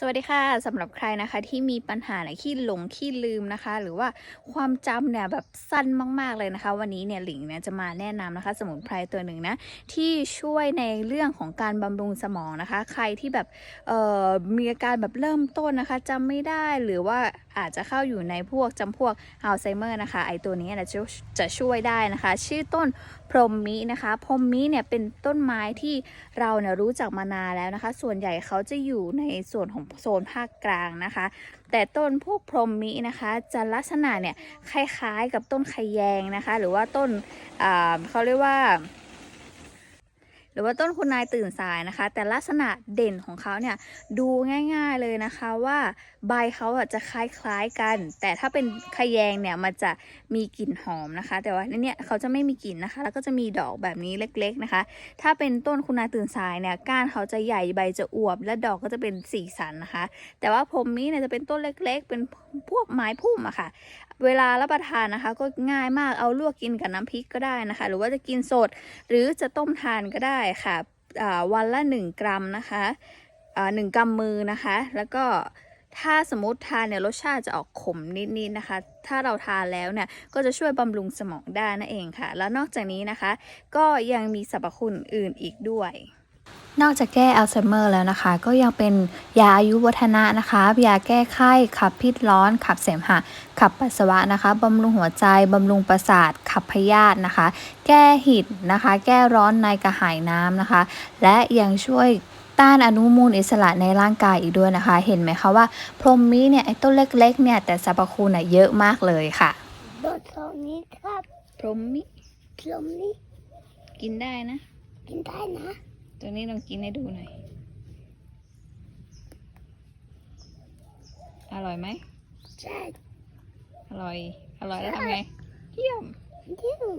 สวัสดีค่ะสำหรับใครนะคะที่มีปัญหาไหนขี้หลงขี้ลืมนะคะ หรือว่าความจำเนี่ยแบบสั้นมากๆเลยนะคะ วันนี้เนี่ยหลิงเนี่ยจะมาแนะนำนะคะ สมุนไพรตัวหนึ่งนะที่ช่วยในเรื่องของการบำรุงสมองนะคะ ใครที่แบบเอ่อมีอาการแบบเริ่มต้นนะคะจำไม่ได้หรือว่า อาจจะเข้าอยู่ในพวกจำพวกอัลไซเมอร์นะคะไอตัวนี้นะจะจะช่วยได้นะคะ ชื่อต้นพรหมมินะคะพรหมมิเนี่ยเป็นต้นไม้ที่เราเนี่ยรู้จักมานานแล้วนะคะ ส่วนใหญ่เขาจะอยู่ในส่วนของโซนภาคกลางนะคะ แต่ต้นพวกพรหมมินะคะ จะลักษณะเนี่ยคล้ายๆกับต้นไขยงนะคะ หรือว่าต้นอ่าเขาเรียกว่า รือว่าต้นคุณนายตื่นสายนะคะ แต่ลักษณะเด่นของเขาเนี่ยดูง่าย ๆเลยนะคะว่าใบเขาจะคล้ายๆกัน แต่ถ้าเป็นขยงเนี่ยมันจะมีกลิ่นหอมนะคะ แต่ว่าในเนี่ยเขาจะไม่มีกลิ่นนะคะ แล้วก็จะมีดอกแบบนี้เล็กๆนะคะ ถ้าเป็นต้นคุณนายตื่นสายเนี่ยก้านเขาจะใหญ่ใบจะอวบ และดอกก็จะเป็นสีสันนะคะ แต่ว่าผมนี้เนี่ยจะเป็นต้นเล็ก ๆ เป็นพวกไม้พุ่มอะค่ะเวลารับประทานนะคะก็ง่ายมากเอาลวกกินกับน้ำพริกก็ได้นะคะ หรือว่าจะกินสดหรือจะต้มทานก็ได้ค่ะอะวันละ 1 กรัมนะคะหนึ่งกำมือนะคะ แล้วก็ถ้าสมมติทานเนี่ยรสชาติจะออกขมนิดๆนะคะ ถ้าเราทานแล้วเนี่ยก็จะช่วยบำรุงสมองได้นั่นเองค่ะ แล้วนอกจากนี้นะคะ ก็ยังมีสรรพคุณอื่นอีกด้วย นอกจากแก้อัลไซเมอร์แล้วนะคะ ก็ยังเป็นยาอายุวัฒนะนะคะยาแก้ไข้ขับพิษร้อน ขับเสมหะ ขับปัสสาวะนะคะบำรุงหัวใจบำรุงประสาท ขับพยาธินะคะ แก้หิดนะคะ แก้ร้อนในกระหายน้ำนะคะ และยังช่วยต้านอนุมูลอิสระในร่างกายอีกด้วยนะคะ เห็นไหมคะว่า พรหมมิเนี่ยไอ้ต้นเล็กๆเนี่ยแต่สรรพคุณน่ะเยอะมากเลยค่ะโดดตรงนี้ครับพรหมมิพลมนี้กินได้นะ กินได้นะ ตัวนี้ลองกินให้ดูหน่อย อร่อยไหมใช่ อร่อย อร่อยแล้วทำไง เยี่ยม เยี่ยม